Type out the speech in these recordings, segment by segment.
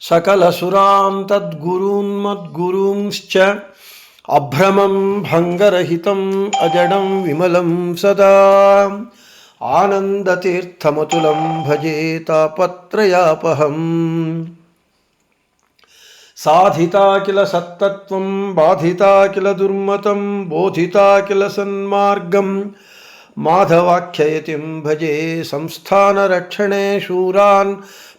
सकलसुरां तद्गुरून्मद्गुरूंश्च अभ्रमं भङ्गरहितम् अजडं विमलं सदा। आनन्दतीर्थमतुलं भजे तापत्रयापहम्। साधिता किल सत्तत्वं, बाधिता किल दुर्मतं, बोधिता किल सन्मार्गं। माधवाख्ययतिं भजे संस्थानरक्षणे शूरान्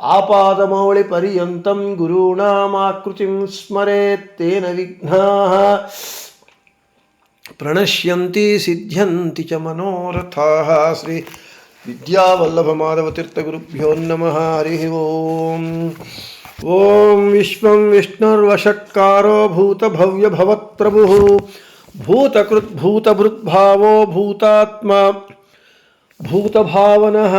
आपादमौलिपर्यन्तं गुरूणामाकृतिं स्मरेत् तेन विघ्नाः। प्रणश्यन्ति, सिद्ध्यन्ति च मनोरथाः। श्री विद्यावल्लभमाधवतीर्थगुरुभ्यो नमः। हरिः ॐ ॐ विश्वं विष्णुर्वषट्कारो भूतभव्यभवत्प्रभुः भूतकृद्भूतभृद्भावो भूतात्मा। भूतभावनः।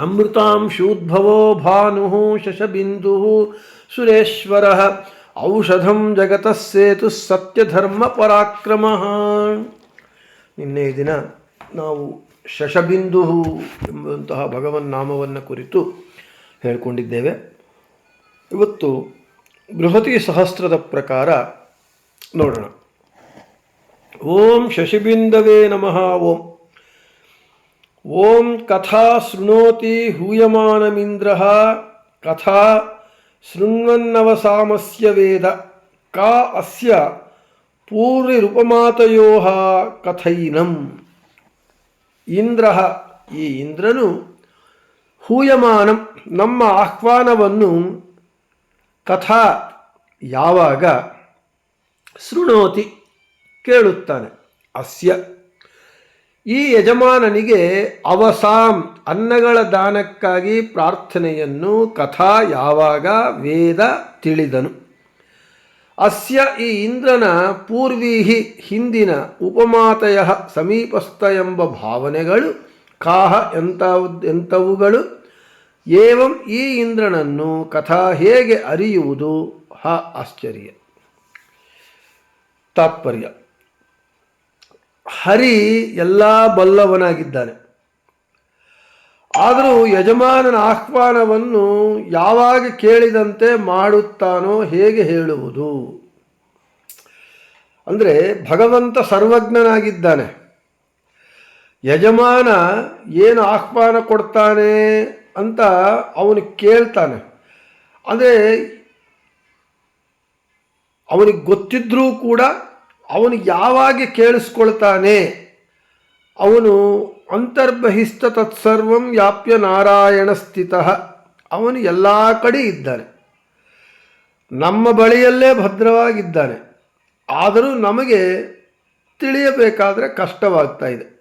ಅಮೃತಾಂಶೂದ್ಭವೋ ಭಾನು ಶಶಬಿಂದು ಸುರೇಶ್ವರ. ಔಷಧಂ ಜಗತಃ ಸೇತು ಸತ್ಯಧರ್ಮ ಪರಾಕ್ರಮ. ನಿನ್ನೆ ದಿನ ನಾವು ಶಶಬಿಂದು ಎಂಬಂತಹ ಭಗವನ್ ನಾಮವನ್ನು ಕುರಿತು ಹೇಳಿಕೊಂಡಿದ್ದೇವೆ. ಇವತ್ತು ಬೃಹತಿ ಸಹಸ್ರದ ಪ್ರಕಾರ ನೋಡೋಣ. ಓಂ ಶಶಿಬಿಂದವೇ ನಮಃ, ಓಂ. ಓಂ ಕಥಾ ಶೃಣೋತಿ ಹೂಯಮಾನಮಿಂದ್ರ ಕಥಾ ಶೃಣ್ವನ್ನವಸಾಮಸ್ಯ ವೇದ ಕಾ ಅಸ್ಯ ಪೂರ್ವಿರುಪಮಾತಯೋ ಕಥೈನಂ. ಇಂದ್ರ ಈ ಇಂದ್ರನು ಹೂಯಮಾನಂ ನಮ್ಮ ಆಹ್ವಾನವನ್ನು ಕಥಾ ಯಾವಾಗ ಶೃಣೋತಿ ಕೇಳುತ್ತಾನೆ. ಅಸ್ಯ ಈ ಯಜಮಾನನಿಗೆ ಅವಸಾಂ, ಅನ್ನಗಳ ದಾನಕ್ಕಾಗಿ ಪ್ರಾರ್ಥನೆಯನ್ನು ಕಥಾ ಯಾವಾಗ ವೇದ ತಿಳಿದನು. ಅಸ್ಯ ಈ ಇಂದ್ರನ ಪೂರ್ವೀಹಿ ಹಿಂದಿನ ಉಪಮಾತಯ ಸಮೀಪಸ್ಥ ಎಂಬ ಭಾವನೆಗಳು, ಕಾಹ ಎಂಥವು ಎಂಥವುಗಳು ಏವಂ ಈ ಇಂದ್ರನನ್ನು ಕಥಾ ಹೇಗೆ ಅರಿಯುವುದು? ಹ, ಆಶ್ಚರ್ಯ. ತಾತ್ಪರ್ಯ. ಹರಿ ಎಲ್ಲ ಬಲ್ಲವನಾಗಿದ್ದಾನೆ. ಆದರೂ ಯಜಮಾನನ ಆಹ್ವಾನವನ್ನು ಯಾವಾಗ ಕೇಳಿದಂತೆ ಮಾಡುತ್ತಾನೋ ಹೇಗೆ ಹೇಳುವುದು? ಅಂದರೆ ಭಗವಂತ ಸರ್ವಜ್ಞನಾಗಿದ್ದಾನೆ. ಯಜಮಾನ ಏನು ಆಹ್ವಾನ ಕೊಡ್ತಾನೆ ಅಂತ ಅವನು ಕೇಳ್ತಾನೆ. ಅಂದರೆ ಅವನಿಗೆ ಗೊತ್ತಿದ್ರೂ ಕೂಡ ಅವನು ಯಾವಾಗ ಕೇಳಿಸ್ಕೊಳ್ತಾನೆ? ಅವನು ಅಂತರ್ಬಹಿಸ್ತ ತತ್ಸರ್ವಂ ವ್ಯಾಪ್ಯ ನಾರಾಯಣ ಸ್ಥಿತ. ಅವನು ಎಲ್ಲ ಕಡೆ ಇದ್ದಾನೆ. ನಮ್ಮ ಬಳಿಯಲ್ಲೇ ಭದ್ರವಾಗಿದ್ದಾನೆ. ಆದರೂ ನಮಗೆ ತಿಳಿಯಬೇಕಾದರೆ ಕಷ್ಟವಾಗ್ತಾ ಇದೆ.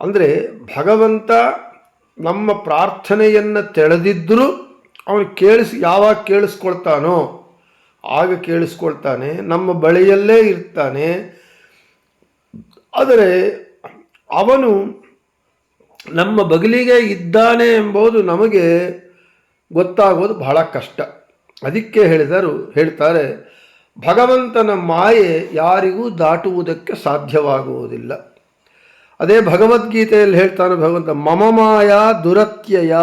ಅಂದರೆ ಭಗವಂತ ನಮ್ಮ ಪ್ರಾರ್ಥನೆಯನ್ನು ತೆಳೆದಿದ್ದರೂ ಅವನು ಕೇಳಿಸ್ ಯಾವಾಗ ಕೇಳಿಸ್ಕೊಳ್ತಾನೋ ಆಗ ಕೇಳಿಸ್ಕೊಳ್ತಾನೆ, ನಮ್ಮ ಬಳಿಯಲ್ಲೇ ಇರ್ತಾನೆ. ಆದರೆ ಅವನು ನಮ್ಮ ಬಗಲಿಗೆ ಇದ್ದಾನೆ ಎಂಬುದು ನಮಗೆ ಗೊತ್ತಾಗೋದು ಬಹಳ ಕಷ್ಟ. ಅದಕ್ಕೆ ಹೇಳಿದರು, ಹೇಳ್ತಾರೆ, ಭಗವಂತನ ಮಾಯೆ ಯಾರಿಗೂ ದಾಟುವುದಕ್ಕೆ ಸಾಧ್ಯವಾಗುವುದಿಲ್ಲ. ಅದೇ ಭಗವದ್ಗೀತೆಯಲ್ಲಿ ಹೇಳ್ತಾನೆ ಭಗವಂತ, ಮಮ ಮಾಯಾ ದುರತ್ಯಯ,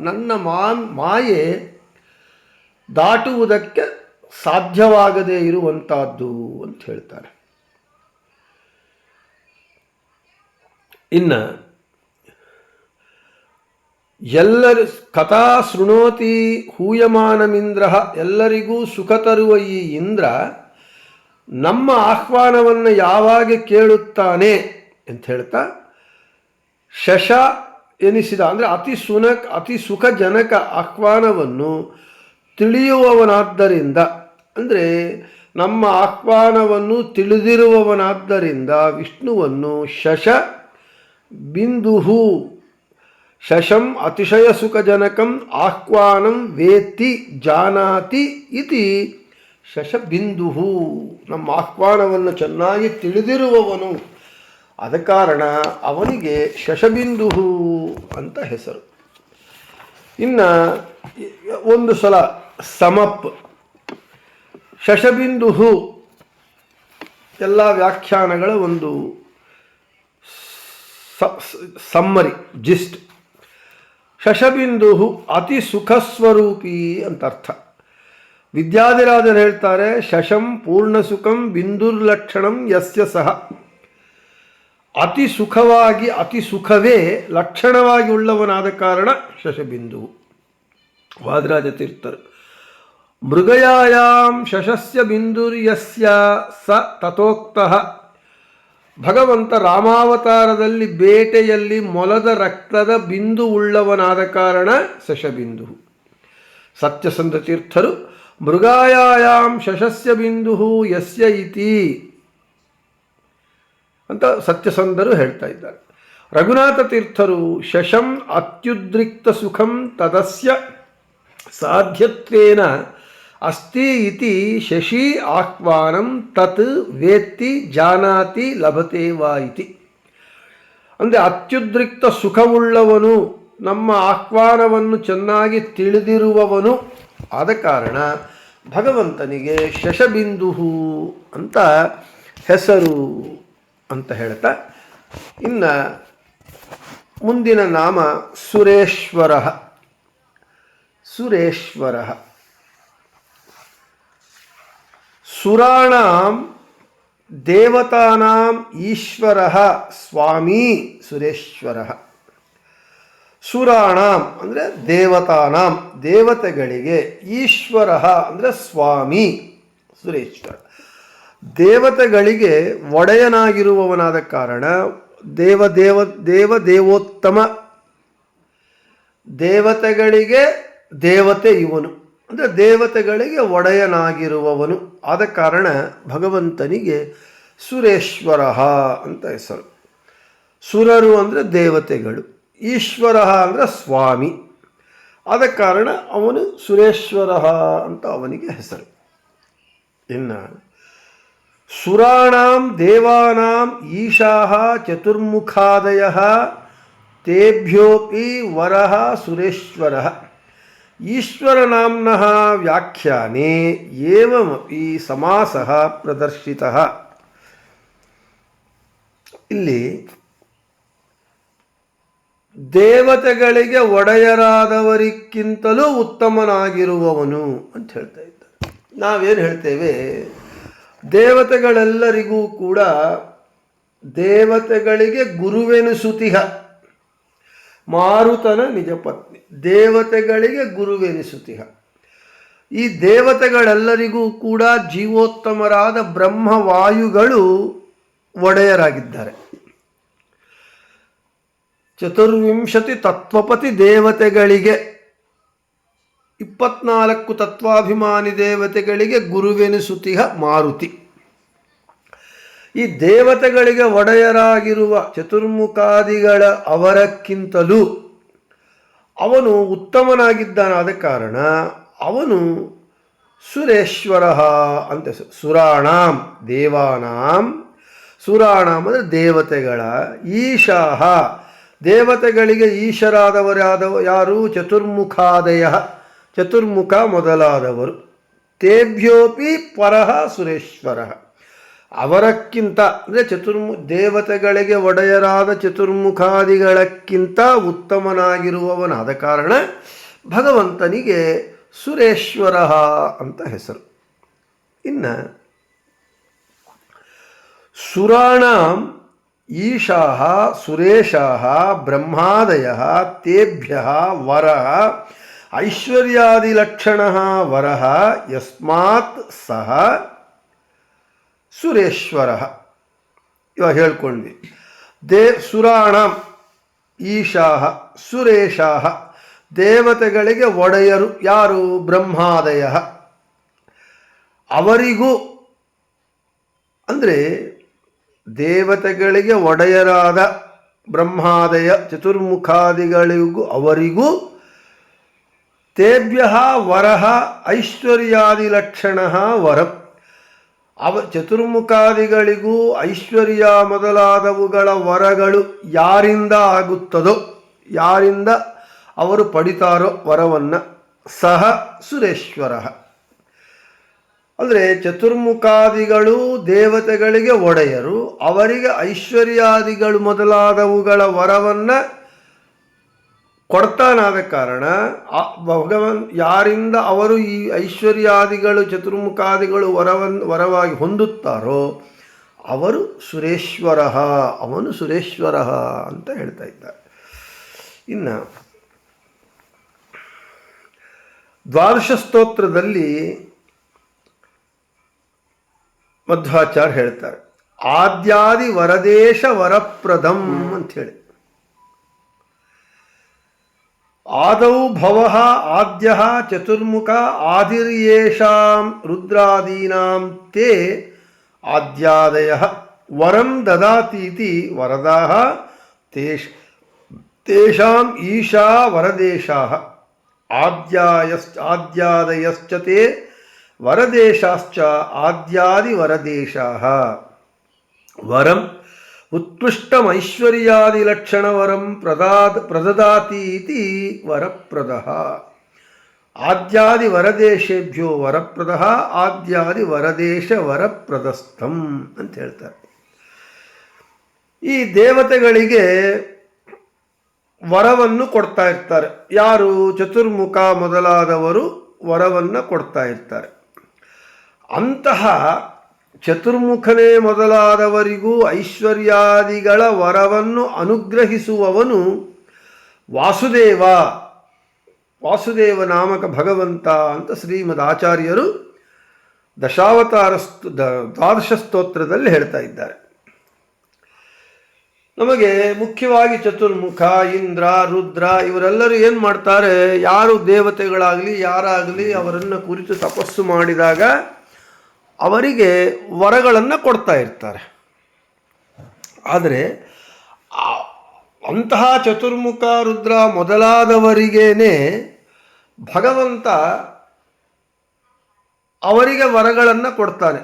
ನನ್ನ ಮಾನ್, ಮಾಯೆ ದಾಟುವುದಕ್ಕೆ ಸಾಧ್ಯವಾಗದೇ ಇರುವಂತಹದ್ದು ಅಂತ ಹೇಳ್ತಾರೆ. ಇನ್ನು ಎಲ್ಲರ ಕಥಾ ಶೃಣೋತಿ ಹೂಯಮಾನಮಿಂದ್ರ ಎಲ್ಲರಿಗೂ ಸುಖ ತರುವ ಈ ಇಂದ್ರ ನಮ್ಮ ಆಹ್ವಾನವನ್ನು ಯಾವಾಗ ಕೇಳುತ್ತಾನೆ ಅಂತ ಹೇಳ್ತಾ, ಶಶ ಎನಿಸಿದ, ಅಂದರೆ ಅತಿ ಸುನಕ್, ಅತಿ ಸುಖಜನಕ ಆಹ್ವಾನವನ್ನು ತಿಳಿಯುವವನಾದ್ದರಿಂದ ಅಂದರೆ ನಮ್ಮ ಆಹ್ವಾನವನ್ನು ತಿಳಿದಿರುವವನಾದ್ದರಿಂದ ವಿಷ್ಣುವನ್ನು ಶಶ ಬಿಂದುಹು ಶಶಂ ಅತಿಶಯ ಸುಖಜನಕಂ ಆಹ್ವಾನಂ ವೇತಿ ಜಾನಾತಿ ಇತಿ ಶಶಬಿಂದುಹು ನಮ್ಮ ಆಹ್ವಾನವನ್ನು ಚೆನ್ನಾಗಿ ತಿಳಿದಿರುವವನು. ಅದ ಕಾರಣ ಅವನಿಗೆ ಶಶಬಿಂದುಹು ಅಂತ ಹೆಸರು. ಇನ್ನು ಒಂದು ಸಲ ಸಮಪ್ ಶಶಬಿಂದುಹು. ಎಲ್ಲ ವ್ಯಾಖ್ಯಾನಗಳ ಒಂದು ಸಮ್ಮರಿ, ಜಿಸ್ಟ್. ಶಶಬಿಂದು ಅತಿ ಸುಖಸ್ವರೂಪಿ ಅಂತ ಅರ್ಥ. ವಿದ್ಯಾಧಿರಾಜರು ಹೇಳ್ತಾರೆ, ಶಶಂ ಪೂರ್ಣ ಸುಖಂ ಬಿಂದುರ್ಲಕ್ಷಣಂ ಯಸ್ಯ ಸಹ. ಅತಿ ಸುಖವಾಗಿ, ಅತಿ ಸುಖವೇ ಲಕ್ಷಣವಾಗಿ ಉಳ್ಳವನಾದ ಕಾರಣ ಶಶಬಿಂದು ವಾದರಾಜ ತೀರ್ಥರು ಮೃಗಯಾಯಾಂ ಶಶಸ್ಯ ಬಿಂದುರ್ಯಸ್ಯ ಸ ತಥೋಕ್ತಃ ಭಗವಂತ ರಾಮಾವತಾರದಲ್ಲಿ ಬೇಟೆಯಲ್ಲಿ ಮೊಲದ ರಕ್ತದ ಬಿಂದು ಉಳ್ಳವನಾದ ಕಾರಣ ಶಶಬಿಂದು ಸತ್ಯಸಂಧ ತೀರ್ಥರು ಮೃಗಾಯಾಂ ಶಶಸ್ಯ ಬಿಂದು ಯಸ್ಯ ಇತಿ ಅಂತ ಸತ್ಯಸಂಧರು ಹೇಳ್ತಾ ಇದ್ದಾರೆ. ರಘುನಾಥ ತೀರ್ಥರು, ಶಶಂ ಅತ್ಯುದ್ರಿಕ್ತ ಸುಖಂ ತದಸ್ಯ ಸಾಧ್ಯತ್ವೇನ ಅಸ್ತಿ ಇತಿ ಶಶಿ ಆಹ್ವಾನಂ ತತ್ ವೇತ್ತಿ ಜಾನಾತಿ ಲಭತೆ ವಾ ಇತಿ. ಅಂದರೆ ಅತ್ಯುದ್ರಿಕ್ತ ಸುಖವುಳ್ಳವನು, ನಮ್ಮ ಆಹ್ವಾನವನ್ನು ಚೆನ್ನಾಗಿ ತಿಳಿದಿರುವವನು ಆದ ಕಾರಣ ಭಗವಂತನಿಗೆ ಶಶಬಿಂದು ಅಂತ ಹೆಸರು ಅಂತ ಹೇಳ್ತಾ, ಇನ್ನು ಮುಂದಿನ ನಾಮ ಸುರೇಶ್ವರ. ಸುರೇಶ್ವರ. ಸುರಾಣಾಂ ದೇವತಾನಾಂ ಈಶ್ವರ ಸ್ವಾಮಿ ಸುರೇಶ್ವರ. ಸುರಾಣಾಂ ಅಂದರೆ ದೇವತಾನಾಂ, ದೇವತೆಗಳಿಗೆ ಈಶ್ವರ ಅಂದರೆ ಸ್ವಾಮಿ ಸುರೇಶ್ವರ. ದೇವತೆಗಳಿಗೆ ಒಡೆಯನಾಗಿರುವವನಾದ ಕಾರಣ ದೇವ ದೇವ ದೇವ ದೇವೋತ್ತಮ. ದೇವತೆಗಳಿಗೆ ದೇವತೆ ಇವನು. ಅಂದರೆ ದೇವತೆಗಳಿಗೆ ಒಡೆಯನಾಗಿರುವವನು. ಆದ ಕಾರಣ ಭಗವಂತನಿಗೆ ಸುರೇಶ್ವರ ಅಂತ ಹೆಸರು. ಸುರರು ಅಂದರೆ ದೇವತೆಗಳು ಈಶ್ವರ ಅಂದರೆ ಸ್ವಾಮಿ. ಆದ ಕಾರಣ ಅವನು ಸುರೇಶ್ವರ ಅಂತ ಅವನಿಗೆ ಹೆಸರು. ಇನ್ನು ಸುರಾಣಾಂ ದೇವಾನಾಂ ಈಶಾಹ ಚತುರ್ಮುಖಾದಯ ತೇಭ್ಯೋಪಿ ವರಹ ಸುರೇಶ್ವರ. ಈಶ್ವರನಾಮ್ನಃ ವ್ಯಾಖ್ಯಾನೆ ಏವಮಪಿ ಸಮಾಸಃ ಪ್ರದರ್ಶಿತಃ. ಇಲ್ಲಿ ದೇವತೆಗಳಿಗೆ ಒಡೆಯರಾದವರಿಗಿಂತಲೂ ಉತ್ತಮನಾಗಿರುವವನು ಅಂತ ಹೇಳ್ತಾ ಇದ್ದಾರೆ. ನಾವೇನು ಹೇಳ್ತೇವೆ? ದೇವತೆಗಳೆಲ್ಲರಿಗೂ ಕೂಡ ದೇವತೆಗಳಿಗೆ ಗುರುವೆನಿಸುತಿಹ. ಮಾರುತನ ನಿಜ ಪತ್ನಿ. ದೇವತೆಗಳಿಗೆ ಗುರುವೆನಿಸುತಿಹ. ಈ ದೇವತೆಗಳೆಲ್ಲರಿಗೂ ಕೂಡ ಜೀವೋತ್ತಮರಾದ ಬ್ರಹ್ಮವಾಯುಗಳು ಒಡೆಯರಾಗಿದ್ದಾರೆ. ಚತುರ್ವಿಂಶತಿ ತತ್ವಪತಿ ದೇವತೆಗಳಿಗೆ, ಇಪ್ಪತ್ನಾಲ್ಕು ತತ್ವಾಭಿಮಾನಿ ದೇವತೆಗಳಿಗೆ ಗುರುವೆನಿಸುತಿಹ ಮಾರುತಿ. ಈ ದೇವತೆಗಳಿಗೆ ಒಡೆಯರಾಗಿರುವ ಚತುರ್ಮುಖಾದಿಗಳ ಅವರಕ್ಕಿಂತಲೂ ಅವನು ಉತ್ತಮನಾಗಿದ್ದಾನಾದ ಕಾರಣ ಅವನು ಸುರೇಶ್ವರ ಅಂತ ಸುರಾಣಾಂ, ದೇವಾನಾಂ. ಸುರಾಣಾಂ ಅಂದರೆ ದೇವತೆಗಳ ಈಶಾಹ. ದೇವತೆಗಳಿಗೆ ಈಶರಾದವರಾದವ ಯಾರು? ಚತುರ್ಮುಖಾದಯ. ಚತುರ್ಮುಖ ಮೊದಲಾದವರು. ತೇಭ್ಯೋಪಿ ಪರಹ ಸುರೇಶ್ವರ. ಅವರಕ್ಕಿಂತ, ಅಂದರೆ ಚತುರ್ಮು, ದೇವತೆಗಳಿಗೆ ಒಡೆಯರಾದ ಚತುರ್ಮುಖಾದಿಗಳಕ್ಕಿಂತ ಉತ್ತಮನಾಗಿರುವವನಾದ ಕಾರಣ ಭಗವಂತನಿಗೆ ಸುರೇಶ್ವರ ಅಂತ ಹೆಸರು. ಇನ್ನು ಸುರಾಣ ಈಶಾಹ ಸುರೇಶಾಹ ಬ್ರಹ್ಮಾದಯ ತೇಭ್ಯ ವರ ಐಶ್ವರ್ಯಾದಿಲಕ್ಷಣ ವರ ಯಸ್ಮಾತ್ ಸಹ ಸುರೇಶ್ವರ. ಇವಾಗ ಹೇಳ್ಕೊಂಡ್ವಿ. ದೇ ಸುರಾಣ ಈಶಾಹ ಸುರೇಶಾಹ ದೇವತೆಗಳಿಗೆ ಒಡೆಯರು ಯಾರು? ಬ್ರಹ್ಮಾದಯ. ಅವರಿಗೂ ಅಂದರೆ ದೇವತೆಗಳಿಗೆ ಒಡೆಯರಾದ ಬ್ರಹ್ಮಾದಯ ಚತುರ್ಮುಖಾದಿಗಳಿಗೂ ಅವರಿಗೂ ತೇಭ್ಯ ವರಹ ಐಶ್ವರ್ಯಾದಿ ಲಕ್ಷಣ ವರಂ. ಅವ ಚತುರ್ಮುಖಾದಿಗಳಿಗೂ ಐಶ್ವರ್ಯ ಮೊದಲಾದವುಗಳ ವರಗಳು ಯಾರಿಂದ ಆಗುತ್ತದೋ, ಯಾರಿಂದ ಅವರು ಪಡಿತಾರೋ ವರವನ್ನು ಸಹ ಸುರೇಶ್ವರ. ಅಂದರೆ ಚತುರ್ಮುಖಾದಿಗಳು ದೇವತೆಗಳಿಗೆ ಒಡೆಯರು, ಅವರಿಗೆ ಐಶ್ವರ್ಯಾದಿಗಳು ಮೊದಲಾದವುಗಳ ವರವನ್ನು ಕೊಡ್ತಾನಾದ ಕಾರಣ, ಆ ಭಗವನ್ ಯಾರಿಂದ ಅವರು ಈ ಐಶ್ವರ್ಯಾದಿಗಳು, ಚತುರ್ಮುಖಾದಿಗಳು ವರವನ್ನು ವರವಾಗಿ ಹೊಂದುತ್ತಾರೋ, ಅವರು ಸುರೇಶ್ವರ, ಅವನು ಸುರೇಶ್ವರ ಅಂತ ಹೇಳ್ತಾ ಇದ್ದಾರೆ. ಇನ್ನು, ದ್ವಾದಶ ಸ್ತೋತ್ರದಲ್ಲಿ ಮಧ್ವಾಚಾರ್ಯ ಹೇಳ್ತಾರೆ, ಆದ್ಯಾದಿ ವರದೇಶ ವರಪ್ರದಂ ಅಂಥೇಳಿ ಆದೌ ಭವ ಆದ್ಯ ಚತುರ್ಮುಖ ಆದಿರ್ಯೇಷಾಂ ರುದ್ರಾದೀನಾಂ ತೇ ಆದ್ಯಾದಯ ವರಂ ದದಾತೀತಿ ವರದಾ ತೇಷ್ ತೇಷಾಂ ಈಶಾ ವರದೇಶಾ ಆದ್ಯಾಯಶ್ಚ ಆದ್ಯಾದಯಶ್ಚ ತೇ ವರದೇಶಾಶ್ಚ ಆದ್ಯಾದಿವರದೇಶಾ ವರಂ ಉತ್ಕೃಷ್ಟಮೈಶ್ವರ್ಯಾದಿಲಕ್ಷಣವರಂ ಪ್ರದಾದ್ ಇತಿ ವರದೇಶೇಭ್ಯೋ ವರಪ್ರದ ಆದ್ಯಾದಿ ವರದೇಶ ವರಪ್ರದಸ್ಥಂ ಅಂತ ಹೇಳ್ತಾರೆ. ಈ ದೇವತೆಗಳಿಗೆ ವರವನ್ನು ಕೊಡ್ತಾ ಇರ್ತಾರೆ. ಯಾರು? ಚತುರ್ಮುಖ ಮೊದಲಾದವರು ವರವನ್ನು ಕೊಡ್ತಾ ಇರ್ತಾರೆ. ಅಂತಹ ಚತುರ್ಮುಖನೇ ಮೊದಲಾದವರಿಗೂ ಐಶ್ವರ್ಯಾದಿಗಳ ವರವನ್ನು ಅನುಗ್ರಹಿಸುವವನು ವಾಸುದೇವ. ವಾಸುದೇವ ನಾಮಕ ಭಗವಂತ ಅಂತ ಶ್ರೀಮದ್ ಆಚಾರ್ಯರು ದಶಾವತಾರ ಸ್ತು ದ್ವಾದಶ ಸ್ತೋತ್ರದಲ್ಲಿ ಹೇಳ್ತಾ ಇದ್ದಾರೆ. ನಮಗೆ ಮುಖ್ಯವಾಗಿ ಚತುರ್ಮುಖ, ಇಂದ್ರ, ರುದ್ರ ಇವರೆಲ್ಲರೂ ಏನು ಮಾಡ್ತಾರೆ, ಯಾರು ದೇವತೆಗಳಾಗಲಿ, ಯಾರಾಗಲಿ ಅವರನ್ನು ಕುರಿತು ತಪಸ್ಸು ಮಾಡಿದಾಗ ಅವರಿಗೆ ವರಗಳನ್ನು ಕೊಡ್ತಾ ಇರ್ತಾರೆ. ಆದರೆ ಅಂತಹ ಚತುರ್ಮುಖ ರುದ್ರ ಮೊದಲಾದವರಿಗೇನೆ ಭಗವಂತ ಅವರಿಗೆ ವರಗಳನ್ನು ಕೊಡ್ತಾನೆ.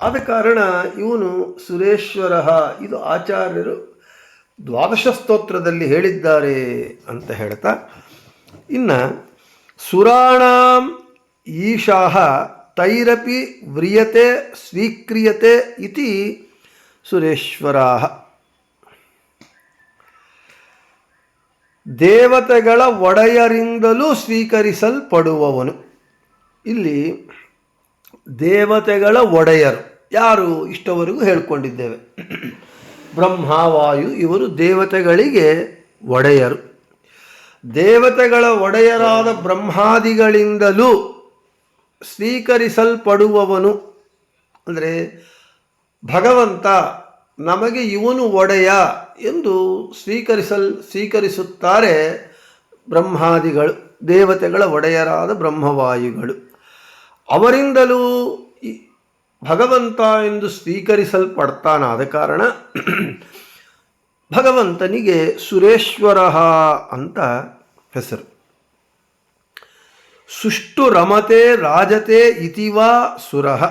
ಆದ ಕಾರಣ ಇವನು ಸುರೇಶ್ವರ ಇದು ಆಚಾರ್ಯರು ದ್ವಾದಶ ಸ್ತೋತ್ರದಲ್ಲಿ ಹೇಳಿದ್ದಾರೆ ಅಂತ ಹೇಳ್ತಾ, ಇನ್ನು ಸುರಾಣಾಂ ಈಶಾಹ ತೈರಪಿ ವ್ರಿಯತೆ ಸ್ವೀಕ್ರಿಯತೆ ಇತಿ ಸುರೇಶ್ವರಾ ದೇವತೆಗಳ ಒಡೆಯರಿಂದಲೂ ಸ್ವೀಕರಿಸಲ್ಪಡುವವನು. ಇಲ್ಲಿ ದೇವತೆಗಳ ಒಡೆಯರು ಯಾರು ಇಷ್ಟವರೆಗೂ ಹೇಳ್ಕೊಂಡಿದ್ದೇವೆ. ಬ್ರಹ್ಮ, ವಾಯು ಇವರು ದೇವತೆಗಳಿಗೆ ಒಡೆಯರು. ದೇವತೆಗಳ ಒಡೆಯರಾದ ಬ್ರಹ್ಮಾದಿಗಳಿಂದಲೂ ಸ್ವೀಕರಿಸಲ್ಪಡುವವನು, ಅಂದರೆ ಭಗವಂತ ನಮಗೆ ಇವನು ಒಡೆಯ ಎಂದು ಸ್ವೀಕರಿಸಲ್, ಸ್ವೀಕರಿಸುತ್ತಾರೆ ಬ್ರಹ್ಮಾದಿಗಳು, ದೇವತೆಗಳ ಒಡೆಯರಾದ ಬ್ರಹ್ಮವಾಯುಗಳು. ಅವರಿಂದಲೂ ಭಗವಂತ ಎಂದು ಸ್ವೀಕರಿಸಲ್ಪಡ್ತಾನಾದ ಕಾರಣ ಭಗವಂತನಿಗೆ ಸುರೇಶ್ವರ ಅಂತ ಹೆಸರು. ಸುಷ್ಟು ರಮತೆ ರಾಜತೆ ಇತಿವಾ ಸುರಃ.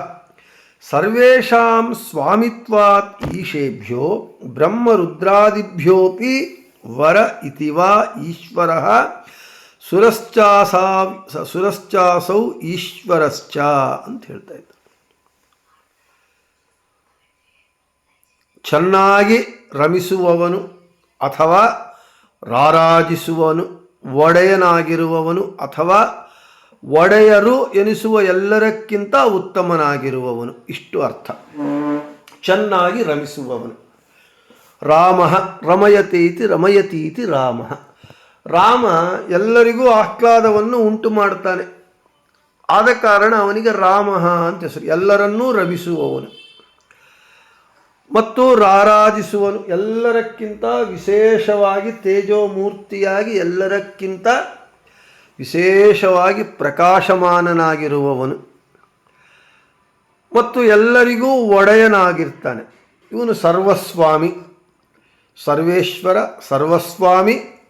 ಸರ್ವೇಷಾಂ ಸ್ವಾಮಿತ್ವಾತ್ ಈಶೇಭ್ಯೋ ಬ್ರಹ್ಮರುದ್ರಾದಿಭ್ಯೋಪಿ ವರ ಇತಿವಾ ಈಶ್ವರ. ಸುರಶ್ಚಾಸಾ ಸುರಶ್ಚಾಸೌ ಈಶ್ವರಶ್ಚ ಅಂತ ಹೇಳ್ತಾ ಇದ್ದ ಚೆನ್ನಾಗಿ ರಮಿಸುವವನು ಅಥವಾ ರಾರಾಜಿಸುವವನು, ಒಡೆಯನಾಗಿರುವವನು ಅಥವಾ ಒಡೆಯರು ಎನಿಸುವ ಎಲ್ಲರಕ್ಕಿಂತ ಉತ್ತಮನಾಗಿರುವವನು. ಇಷ್ಟು ಅರ್ಥ. ಚೆನ್ನಾಗಿ ರಮಿಸುವವನು. ರಾಮ ರಮಯತಿ ರಮಯತೀತಿ ರಮಯತಿ ಇತಿ ರಾಮ. ರಾಮ ಎಲ್ಲರಿಗೂ ಆಹ್ಲಾದವನ್ನು ಉಂಟು ಮಾಡ್ತಾನೆ ಆದ ಕಾರಣ ಅವನಿಗೆ ರಾಮ ಅಂತ ಹೆಸರು. ಎಲ್ಲರನ್ನೂ ರಮಿಸುವವನು. ಮತ್ತು ರಾರಾಜಿಸುವನು. ಎಲ್ಲರಕ್ಕಿಂತ ವಿಶೇಷವಾಗಿ ತೇಜೋಮೂರ್ತಿಯಾಗಿ ಎಲ್ಲರಕ್ಕಿಂತ ವಿಶೇಷವಾಗಿ ಪ್ರಕಾಶಮಾನನಾಗಿರುವವನು. ಮತ್ತು ಎಲ್ಲರಿಗೂ ಒಡೆಯನಾಗಿರ್ತಾನೆ. ಇವನು ಸರ್ವಸ್ವಾಮಿ, ಸರ್ವೇಶ್ವರ, ಸರ್ವಸ್ವಾಮಿ.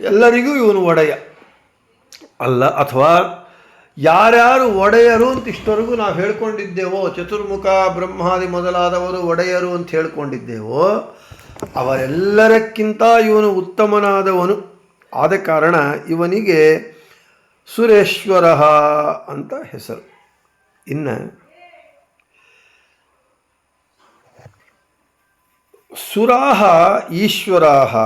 ಎಲ್ಲರಿಗೂ ಇವನು ಒಡೆಯ. ಅಲ್ಲ, ಅಥವಾ ಯಾರ್ಯಾರು ಒಡೆಯರು ಅಂತ ಇಷ್ಟವರೆಗೂ ನಾವು ಹೇಳ್ಕೊಂಡಿದ್ದೇವೋ, ಚತುರ್ಮುಖ, ಬ್ರಹ್ಮಾದಿ ಮೊದಲಾದವರು ಒಡೆಯರು ಅಂತ ಹೇಳ್ಕೊಂಡಿದ್ದೇವೋ, ಅವರೆಲ್ಲರಕ್ಕಿಂತ ಇವನು ಉತ್ತಮನಾದವನು. ಆದ ಕಾರಣ ಇವನಿಗೆ ಸುರೇಶ್ವರ ಅಂತ ಹೆಸರು. ಇನ್ನು ಸುರಾಹ ಈಶ್ವರಾಹ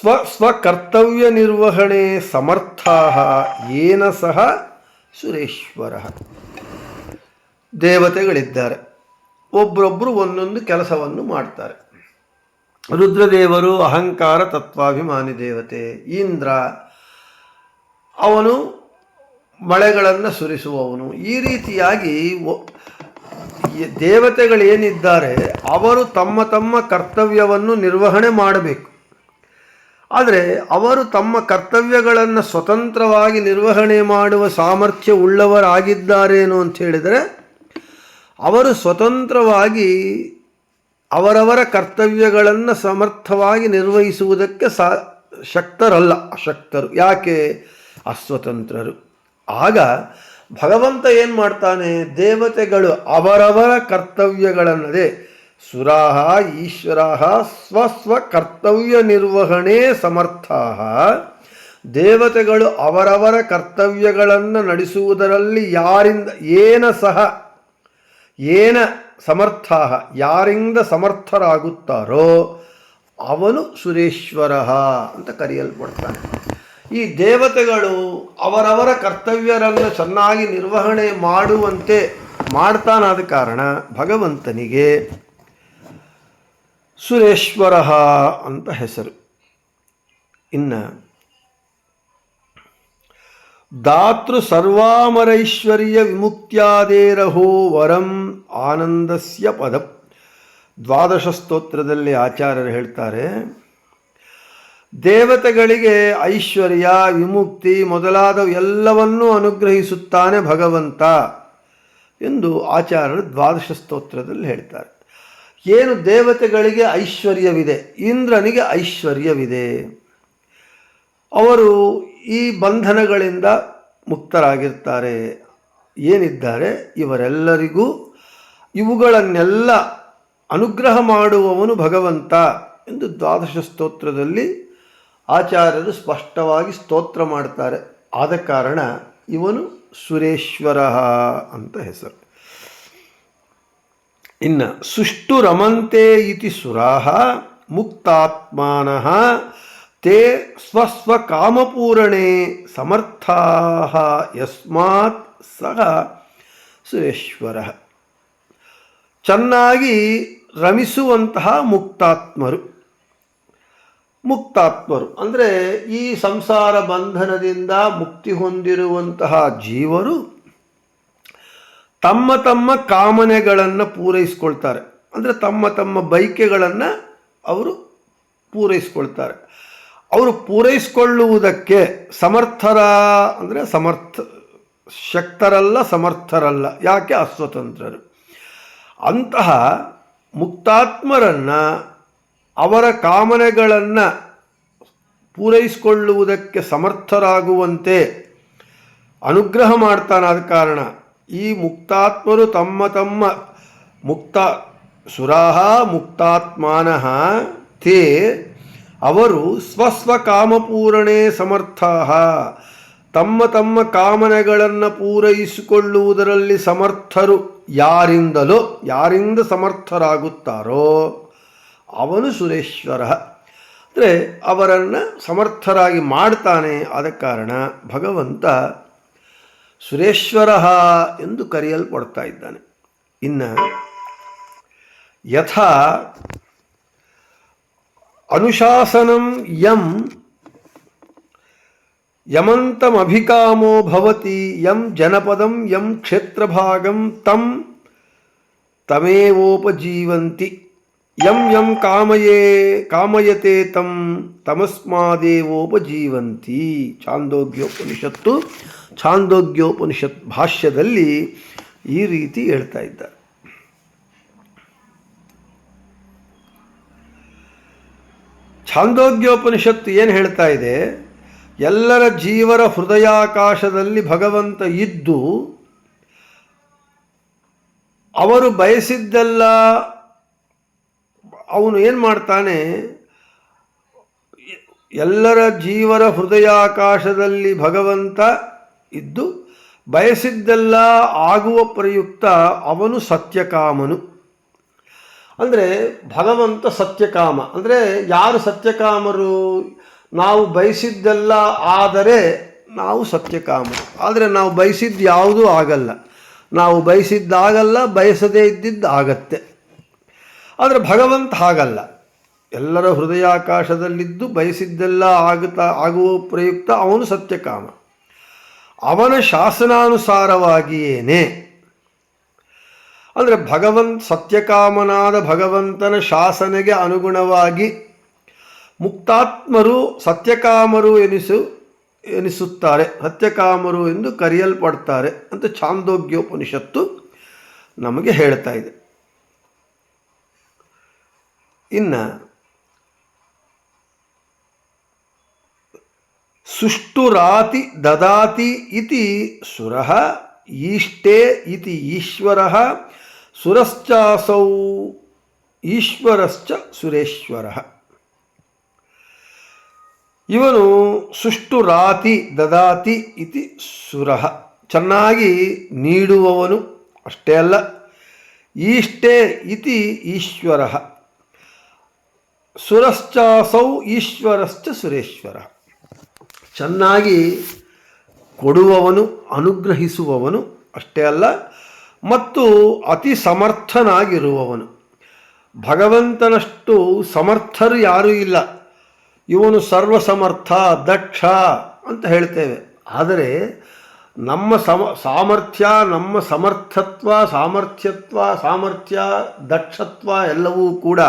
ಸ್ವ ಸ್ವಕರ್ತವ್ಯ ನಿರ್ವಹಣೆ ಸಮರ್ಥ ಏನ ಸಹ ಸುರೇಶ್ವರ ದೇವತೆಗಳಿದ್ದಾರೆ. ಒಬ್ಬರೊಬ್ಬರು ಒಂದೊಂದು ಕೆಲಸವನ್ನು ಮಾಡ್ತಾರೆ. ರುದ್ರದೇವರು ಅಹಂಕಾರ ತತ್ವಾಭಿಮಾನಿ ದೇವತೆ. ಇಂದ್ರ ಅವನು ಮಳೆಗಳನ್ನು ಸುರಿಸುವವನು. ಈ ರೀತಿಯಾಗಿ ದೇವತೆಗಳೇನಿದ್ದಾರೆ ಅವರು ತಮ್ಮ ತಮ್ಮ ಕರ್ತವ್ಯವನ್ನು ನಿರ್ವಹಣೆ ಮಾಡಬೇಕು. ಆದರೆ ಅವರು ತಮ್ಮ ಕರ್ತವ್ಯಗಳನ್ನು ಸ್ವತಂತ್ರವಾಗಿ ನಿರ್ವಹಣೆ ಮಾಡುವ ಸಾಮರ್ಥ್ಯ ಉಳ್ಳವರಾಗಿದ್ದಾರೇನು ಅಂತ ಹೇಳಿದರೆ, ಅವರು ಸ್ವತಂತ್ರವಾಗಿ ಅವರವರ ಕರ್ತವ್ಯಗಳನ್ನು ಸಮರ್ಥವಾಗಿ ನಿರ್ವಹಿಸುವುದಕ್ಕೆ ಸಾ, ಶಕ್ತರಲ್ಲ ಅಶಕ್ತರು ಯಾಕೆ? ಅಸ್ವತಂತ್ರರು. ಆಗ ಭಗವಂತ ಏನು ಮಾಡ್ತಾನೆ? ದೇವತೆಗಳು ಅವರವರ ಕರ್ತವ್ಯಗಳನ್ನದೇ, ಸುರಾಹ, ಈಶ್ವರಾಹ, ಸ್ವಸ್ವ ಕರ್ತವ್ಯ ನಿರ್ವಹಣೆ ಸಮರ್ಥ ದೇವತೆಗಳು ಅವರವರ ಕರ್ತವ್ಯಗಳನ್ನು ನಡೆಸುವುದರಲ್ಲಿ ಯಾರಿಂದ, ಏನ ಸಹ ಏನ ಸಮರ್ಥ ಯಾರಿಂದ ಸಮರ್ಥರಾಗುತ್ತಾರೋ ಅವನು ಸುರೇಶ್ವರ ಅಂತ ಕರೆಯಲ್ಪಡ್ತಾನೆ. ಈ ದೇವತೆಗಳು ಅವರವರ ಕರ್ತವ್ಯರನ್ನು ಚೆನ್ನಾಗಿ ನಿರ್ವಹಣೆ ಮಾಡುವಂತೆ ಮಾಡ್ತಾನಾದ ಕಾರಣ ಭಗವಂತನಿಗೆ ಸುರೇಶ್ವರ ಅಂತ ಹೆಸರು. ಇನ್ನು ದಾತೃ ಸರ್ವಾಮರೈಶ್ವರ್ಯ ವಿಮುಕ್ತ್ಯಾದೇರಹೋ ವರಂ ಆನಂದಸ್ಯ ಪದ. ದ್ವಾದಶ ಸ್ತೋತ್ರದಲ್ಲಿ ಆಚಾರ್ಯರು ಹೇಳ್ತಾರೆ, ದೇವತೆಗಳಿಗೆ ಐಶ್ವರ್ಯ, ವಿಮುಕ್ತಿ ಮೊದಲಾದ ಎಲ್ಲವನ್ನೂ ಅನುಗ್ರಹಿಸುತ್ತಾನೆ ಭಗವಂತ ಎಂದು ಆಚಾರ್ಯರು ದ್ವಾದಶ ಸ್ತೋತ್ರದಲ್ಲಿ ಹೇಳ್ತಾರೆ. ಏನು ದೇವತೆಗಳಿಗೆ ಐಶ್ವರ್ಯವಿದೆ, ಇಂದ್ರನಿಗೆ ಐಶ್ವರ್ಯವಿದೆ. ಅವರು ಈ ಬಂಧನಗಳಿಂದ ಮುಕ್ತರಾಗಿರ್ತಾರೆ. ಏನಿದ್ದಾರೆ? ಇವರೆಲ್ಲರಿಗೂ ಇವುಗಳನ್ನೆಲ್ಲ ಅನುಗ್ರಹ ಮಾಡುವವನು ಭಗವಂತ ಎಂದು ದ್ವಾದಶ ಸ್ತೋತ್ರದಲ್ಲಿ ಆಚಾರ್ಯರು ಸ್ಪಷ್ಟವಾಗಿ ಸ್ತೋತ್ರ ಮಾಡ್ತಾರೆ. ಆದ ಕಾರಣ ಇವನು ಸುರೇಶ್ವರ ಅಂತ ಹೆಸರು. ಇನ್ನು ಸುಷ್ಟು ರಮಂತೆ ಇತಿ ಸುರಾಹ ಮುಕ್ತಾತ್ಮಾನಃ ತೇ ಸ್ವಸ್ವ ಕಾಮಪೂರಣೆ ಸಮರ್ಥಾ ಯಸ್ಮಾತ್ ಸಹ ಸುರೇಶ್ವರ ಚೆನ್ನಾಗಿ ರಮಿಸುವಂತಹ ಮುಕ್ತಾತ್ಮರು. ಮುಕ್ತಾತ್ಮರು ಅಂದರೆ ಈ ಸಂಸಾರ ಬಂಧನದಿಂದ ಮುಕ್ತಿ ಹೊಂದಿರುವಂತಹ ಜೀವರು ತಮ್ಮ ತಮ್ಮ ಕಾಮನೆಗಳನ್ನು ಪೂರೈಸ್ಕೊಳ್ತಾರೆ. ಅಂದರೆ ತಮ್ಮ ತಮ್ಮ ಬೈಕೆಗಳನ್ನು ಅವರು ಪೂರೈಸ್ಕೊಳ್ತಾರೆ. ಅವರು ಪೂರೈಸಿಕೊಳ್ಳುವುದಕ್ಕೆ ಸಮರ್ಥರ ಅಂದರೆ ಸಮರ್ಥ, ಶಕ್ತರಲ್ಲ, ಸಮರ್ಥರಲ್ಲ, ಯಾಕೆ ಅಸ್ವತಂತ್ರರು? ಅಂತಹ ಮುಕ್ತಾತ್ಮರನ್ನು, ಅವರ ಕಾಮನೆಗಳನ್ನು ಪೂರೈಸಿಕೊಳ್ಳುವುದಕ್ಕೆ ಸಮರ್ಥರಾಗುವಂತೆ ಅನುಗ್ರಹ ಮಾಡ್ತಾನಾದ ಕಾರಣ ಈ ಮುಕ್ತಾತ್ಮರು ತಮ್ಮ ತಮ್ಮ ಮುಕ್ತ ಸುರಾಹ ಮುಕ್ತಾತ್ಮಾನಃ ತೇ ಅವರು ಸ್ವಸ್ವ ಕಾಮಪೂರಣೆ ಸಮರ್ಥ ತಮ್ಮ ತಮ್ಮ ಕಾಮನೆಗಳನ್ನು ಪೂರೈಸಿಕೊಳ್ಳುವುದರಲ್ಲಿ ಸಮರ್ಥರು ಯಾರಿಂದಲೋ, ಯಾರಿಂದ ಸಮರ್ಥರಾಗುತ್ತಾರೋ ಅವನು ಸುರೇಶ್ವರ. ಅಂದರೆ ಅವರನ್ನು ಸಮರ್ಥರಾಗಿ ಮಾಡ್ತಾನೆ ಆದ ಕಾರಣ ಭಗವಂತ ಸುರೇಶ್ವರ ಎಂದು ಕರೆಯಲ್ಪಡ್ತಾ ಇದ್ದಾನೆ. ಇನ್ನು ಯಥಾ ಅನುಶಾಸನಂ ಯಂ. ಯಮಂತಮಭಿಕಾಮೋ ಭವತಿ ಯಂ ಜನಪದಂ ಯಂ ಕ್ಷೇತ್ರಭಾಗಂ ತಂ. ತಮೇವೋಪಜೀವಂತಿ. ಯಂ ಯಂ ಕಾಮಯೇ, ಕಾಮಯತೆ ತಂ, ತಮಸ್ಮಾದೇವೋಪಜೀವಂತಿ. ಛಾಂದೋಗ್ಯೋಪನಿಷತ್ತು, ಛಾಂದೋಗ್ಯೋಪನಿಷತ್ ಭಾಷ್ಯದಲ್ಲಿ ಈ ರೀತಿ ಹೇಳ್ತಾ ಇದ್ದಾರೆ. ಛಾಂದೋಗ್ಯೋಪನಿಷತ್ತು ಏನು ಹೇಳ್ತಾ ಇದೆ? ಎಲ್ಲರ ಜೀವರ ಹೃದಯಾಕಾಶದಲ್ಲಿ ಭಗವಂತ ಇದ್ದು, ಅವರು ಬಯಸಿದ್ದೆಲ್ಲ ಅವನು ಏನು ಮಾಡ್ತಾನೆ? ಎಲ್ಲರ ಜೀವರ ಹೃದಯಾಕಾಶದಲ್ಲಿ ಭಗವಂತ ಇದ್ದು, ಬಯಸಿದ್ದೆಲ್ಲ ಆಗುವ ಪ್ರಯುಕ್ತ ಅವನು ಸತ್ಯಕಾಮನು. ಅಂದರೆ ಭಗವಂತ ಸತ್ಯಕಾಮ. ಅಂದರೆ ಯಾರು ಸತ್ಯಕಾಮರು? ನಾವು ಬಯಸಿದ್ದೆಲ್ಲ ಆದರೆ ನಾವು ಸತ್ಯಕಾಮರು. ಆದರೆ ನಾವು ಬಯಸಿದ್ದು ಯಾವುದೂ ಆಗಲ್ಲ. ನಾವು ಬಯಸಿದ್ದಾಗಲ್ಲ, ಬಯಸದೇ ಇದ್ದಿದ್ದು ಆಗತ್ತೆ. ಆದರೆ ಭಗವಂತ ಹಾಗಲ್ಲ. ಎಲ್ಲರ ಹೃದಯಾಕಾಶದಲ್ಲಿದ್ದು ಬಯಸಿದ್ದೆಲ್ಲ ಆಗುತ್ತಾ, ಆಗುವ ಪ್ರಯುಕ್ತ ಅವನು ಸತ್ಯಕಾಮ. ಅವನ ಶಾಸನಾನುಸಾರವಾಗಿಯೇನೆ ಅಂದರೆ ಭಗವಂತ ಸತ್ಯಕಾಮನಾದ ಭಗವಂತನ ಶಾಸನೆಗೆ ಅನುಗುಣವಾಗಿ ಮುಕ್ತಾತ್ಮರು ಸತ್ಯಕಾಮರು ಎನಿಸು, ಎನಿಸುತ್ತಾರೆ, ಸತ್ಯಕಾಮರು ಎಂದು ಕರೆಯಲ್ಪಡ್ತಾರೆ ಅಂತ ಛಾಂದೋಗ್ಯೋಪನಿಷತ್ತು ನಮಗೆ ಹೇಳ್ತಾ ಇದೆ. ಇನ್ನು ಸುಷ್ಟುರಾತಿ ದದಾತಿ ಇತಿ ಸುರಃ ಈಷ್ಟೇ ಇತಿ ಈಶ್ವರಃ ಸುರಶ್ಚಾಸೌ ಈಶ್ವರಶ್ಚ ಸುರೇಶ್ವರ. ಇವನು ಸುಷ್ಟುರಾತಿ ದದಾತಿ ಇತಿ ಸುರಃ. ಚೆನ್ನಾಗಿ ನೀಡುವವನು ಅಷ್ಟೇ ಅಲ್ಲ, ಈಷ್ಟೇ ಇತಿ ಈಶ್ವರ. ಸುರಶ್ಚಾಸೌ ಈಶ್ವರಶ್ಚ ಸುರೇಶ್ವರ. ಚೆನ್ನಾಗಿ ಕೊಡುವವನು, ಅನುಗ್ರಹಿಸುವವನು ಅಷ್ಟೇ ಅಲ್ಲ ಮತ್ತು ಅತಿ ಸಮರ್ಥನಾಗಿರುವವನು. ಭಗವಂತನಷ್ಟು ಸಮರ್ಥರು ಯಾರೂ ಇಲ್ಲ. ಇವನು ಸರ್ವಸಮರ್ಥ, ದಕ್ಷ ಅಂತ ಹೇಳ್ತೇವೆ. ಆದರೆ ನಮ್ಮ ಸಮ, ಸಾಮರ್ಥ್ಯ, ನಮ್ಮ ಸಮರ್ಥತ್ವ, ಸಾಮರ್ಥ್ಯತ್ವ, ಸಾಮರ್ಥ್ಯ, ದಕ್ಷತ್ವ ಎಲ್ಲವೂ ಕೂಡ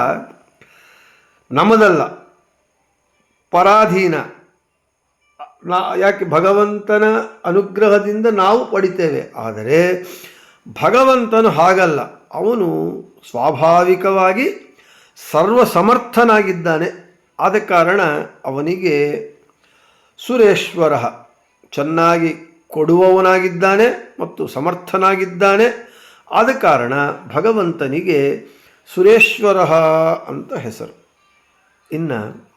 ನಮ್ಮದಲ್ಲ. ಪರಾಧೀನ. ನಾ, ಯಾಕೆ ಭಗವಂತನ ಅನುಗ್ರಹದಿಂದ ನಾವು ಪಡಿತೇವೆ. ಆದರೆ ಭಗವಂತನು ಹಾಗಲ್ಲ. ಅವನು ಸ್ವಾಭಾವಿಕವಾಗಿ ಸರ್ವಸಮರ್ಥನಾಗಿದ್ದಾನೆ. ಆದ ಕಾರಣ ಅವನಿಗೆ ಸುರೇಶ್ವರ ಚೆನ್ನಾಗಿ ಕೊಡುವವನಾಗಿದ್ದಾನೆ ಮತ್ತು ಸಮರ್ಥನಾಗಿದ್ದಾನೆ. ಆದ ಕಾರಣ ಭಗವಂತನಿಗೆ ಸುರೇಶ್ವರ ಅಂತ ಹೆಸರು. ಇನ್ನು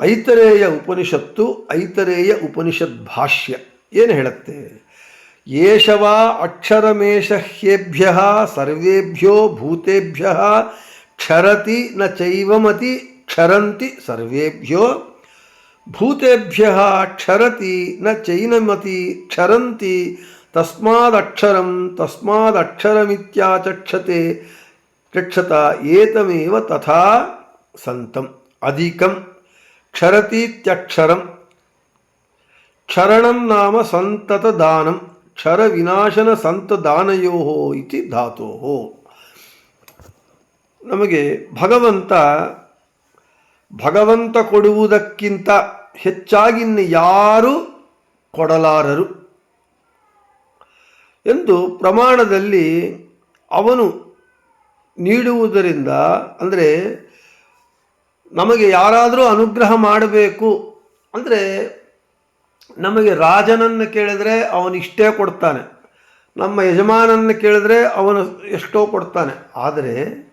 ಐತರೇಯ ಉಪನಿಷತ್ತು ಐತರೇಯ ಉಪನಿಷತ್ ಭಾಷ್ಯ ಏನು ಹೇಳುತ್ತೆ? येष वा अक्षरमेष सर्वेभ्यो भूतेभ्य, क्षरती न चैवमति, क्षरन्ति सर्वेभ्यो, भूतेभ्य, क्षरती न चैनमति, क्षरन्ति तस्माक्षर तस्मादक्षरमित्याचक्षते, चक्षत एतमेव तथा सतम अधिकं क्षरतीक्षर क्षरण नाम सन्ततदानम्। ಕ್ಷರ ವಿನಾಶನ ಸಂತ ದಾನಯೋ ಇತಿ ಧಾತೋ. ನಮಗೆ ಭಗವಂತ ಭಗವಂತ ಕೊಡುವುದಕ್ಕಿಂತ ಹೆಚ್ಚಾಗಿನ್ನು ಯಾರು ಕೊಡಲಾರರು ಎಂದು ಪ್ರಮಾಣದಲ್ಲಿ ಅವನು ನೀಡುವುದರಿಂದ, ಅಂದರೆ ನಮಗೆ ಯಾರಾದರೂ ಅನುಗ್ರಹ ಮಾಡಬೇಕು, ಅಂದರೆ ನಮಗೆ ರಾಜನನ್ನು ಕೇಳಿದರೆ ಅವನು ಇಷ್ಟೇ ಕೊಡ್ತಾನೆ. ನಮ್ಮ ಯಜಮಾನನ್ನು ಕೇಳಿದರೆ ಅವನು ಎಷ್ಟೋ ಕೊಡ್ತಾನೆ. ಆದರೆ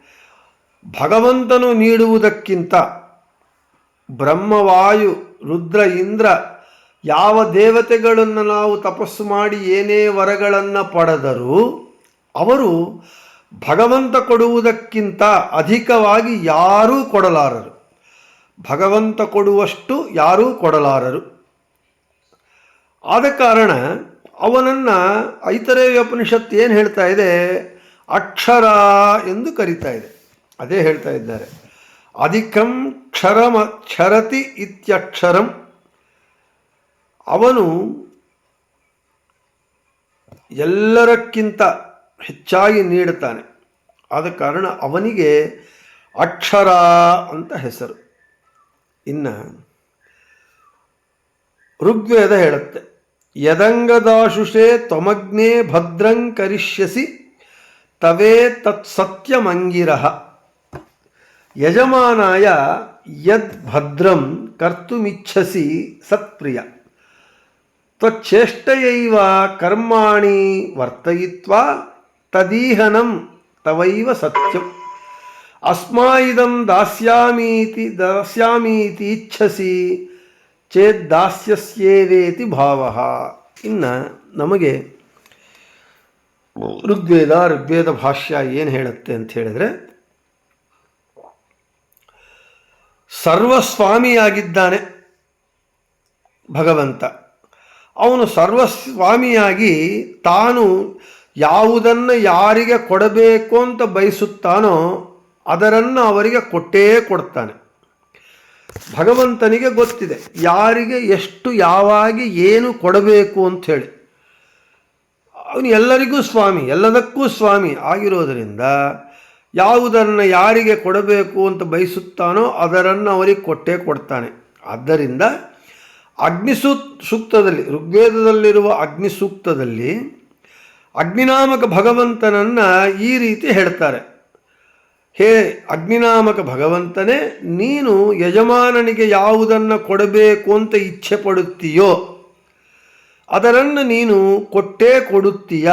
ಭಗವಂತನು ನೀಡುವುದಕ್ಕಿಂತ ಬ್ರಹ್ಮವಾಯು ರುದ್ರ, ಇಂದ್ರ ಯಾವ ದೇವತೆಗಳನ್ನು ನಾವು ತಪಸ್ಸು ಮಾಡಿ ಏನೇ ವರಗಳನ್ನು ಪಡೆದರೂ ಅವರು ಭಗವಂತ ಕೊಡುವುದಕ್ಕಿಂತ ಅಧಿಕವಾಗಿ ಯಾರೂ ಕೊಡಲಾರರು. ಭಗವಂತ ಕೊಡುವಷ್ಟು ಯಾರೂ ಕೊಡಲಾರರು. ಆದ ಕಾರಣ ಅವನನ್ನು ಐತರೇಯ ಉಪನಿಷತ್ತು ಏನು ಹೇಳ್ತಾ ಇದೆ? ಅಕ್ಷರ ಎಂದು ಕರೀತಾ ಇದೆ. ಅದೇ ಹೇಳ್ತಾ ಇದ್ದಾರೆ. ಅಧಿಕಂ ಕ್ಷರಮ ಕ್ಷರತಿ ಇತ್ಯಕ್ಷರಂ. ಅವನು ಎಲ್ಲರಕ್ಕಿಂತ ಹೆಚ್ಚಾಗಿ ನೀಡುತ್ತಾನೆ. ಆದ ಕಾರಣ ಅವನಿಗೆ ಅಕ್ಷರ ಅಂತ ಹೆಸರು. ಇನ್ನು ಋಗ್ವೇದ ಹೇಳುತ್ತೆ. यदंगदाशुषे तमग्ने भद्रं करिष्यसि, तवे तत्सत्यमङ्गिरः यजमानाय यद् भद्रं कर्तुमिच्छसि सत्प्रिय। त्वच्चेष्टयैव कर्माणि वर्तयित्वा तदीहनं तवैव सत्यम्। अस्मा इदं दास्यामीति दास्यामीति इच्छसि ಚೇತ್ ದಾಸ್ಯಸ್ಯೇವೇತಿ ಭಾವ. ಇನ್ನು ನಮಗೆ ಋಗ್ವೇದ ಋಗ್ವೇದ ಭಾಷ್ಯ ಏನು ಹೇಳುತ್ತೆ ಅಂತ ಹೇಳಿದರೆ, ಸರ್ವಸ್ವಾಮಿಯಾಗಿದ್ದಾನೆ ಭಗವಂತ. ಅವನು ಸರ್ವಸ್ವಾಮಿಯಾಗಿ ತಾನು ಯಾವುದನ್ನು ಯಾರಿಗೆ ಕೊಡಬೇಕು ಅಂತ ಬಯಸುತ್ತಾನೋ ಅದರನ್ನು ಅವರಿಗೆ ಕೊಟ್ಟೇ ಕೊಡ್ತಾನೆ. ಭಗವಂತನಿಗೆ ಗೊತ್ತಿದೆ. ಯಾರಿಗೆ ಎಷ್ಟು ಯಾವಾಗಿ ಏನು ಕೊಡಬೇಕು ಅಂಥೇಳಿ ಅವನು ಎಲ್ಲರಿಗೂ ಸ್ವಾಮಿ, ಎಲ್ಲದಕ್ಕೂ ಸ್ವಾಮಿ ಆಗಿರೋದರಿಂದ ಯಾವುದನ್ನು ಯಾರಿಗೆ ಕೊಡಬೇಕು ಅಂತ ಬಯಸುತ್ತಾನೋ ಅದರನ್ನು ಅವರಿಗೆ ಕೊಟ್ಟೇ ಕೊಡ್ತಾನೆ. ಆದ್ದರಿಂದ ಅಗ್ನಿಸೂ ಸೂಕ್ತದಲ್ಲಿ, ಋಗ್ವೇದದಲ್ಲಿರುವ ಅಗ್ನಿಸೂಕ್ತದಲ್ಲಿ ಅಗ್ನಿನಾಮಕ ಭಗವಂತನನ್ನು ಈ ರೀತಿ ಹೇಳ್ತಾರೆ. ಹೇ ಅಗ್ನಿನಾಮಕ ಭಗವಂತನೇ, ನೀನು ಯಜಮಾನನಿಗೆ ಯಾವುದನ್ನು ಕೊಡಬೇಕು ಅಂತ ಇಚ್ಛೆ ಪಡುತ್ತೀಯೋ, ಅದರನ್ನು ನೀನು ಕೊಟ್ಟೇ ಕೊಡುತ್ತೀಯ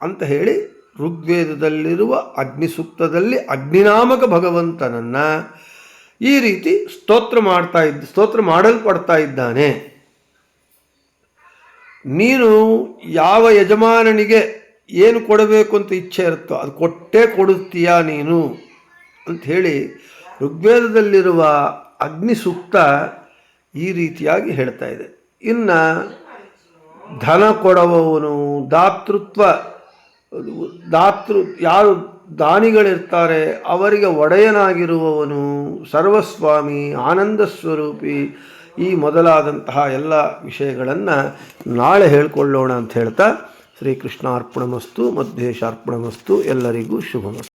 ಅಂತ ಹೇಳಿ ಋಗ್ವೇದದಲ್ಲಿರುವ ಅಗ್ನಿಸೂಕ್ತದಲ್ಲಿ ಅಗ್ನಿನಾಮಕ ಭಗವಂತನನ್ನು ಈ ರೀತಿ ಸ್ತೋತ್ರ ಮಾಡ್ತಾ ಇದ್ದ, ಸ್ತೋತ್ರ ಮಾಡಲ್ಪಡ್ತಾ ಇದ್ದಾನೆ. ನೀನು ಯಾವ ಯಜಮಾನನಿಗೆ ಏನು ಕೊಡಬೇಕು ಅಂತ ಇಚ್ಛೆ ಇರುತ್ತೋ ಅದು ಕೊಟ್ಟೇ ಕೊಡುತ್ತೀಯಾ ನೀನು? ಅಂತ ಹೇಳಿ ಋಗ್ವೇದದಲ್ಲಿರುವ ಅಗ್ನಿ ಸೂಕ್ತ ಈ ರೀತಿಯಾಗಿ ಹೇಳ್ತಾ ಇದೆ. ಇನ್ನು ಧನ ಕೊಡುವವನು ದಾತೃತ್ವ, ದಾತೃ, ಯಾರು ದಾನಿಗಳಿರ್ತಾರೆ ಅವರಿಗೆ ಒಡೆಯನಾಗಿರುವವನು ಸರ್ವಸ್ವಾಮಿ, ಆನಂದ ಸ್ವರೂಪಿ, ಈ ಮೊದಲಾದಂತಹ ಎಲ್ಲ ವಿಷಯಗಳನ್ನು ನಾಳೆ ಹೇಳಿಕೊಳ್ಳೋಣ ಅಂತ ಹೇಳ್ತಾ ಶ್ರೀಕೃಷ್ಣಾರ್ಪಣಮಸ್ತು ಮಧ್ವೇಶಾರ್ಪಣಮಸ್ತು ಎಲ್ಲರಿಗೂ ಶುಭಮಸ್ತು.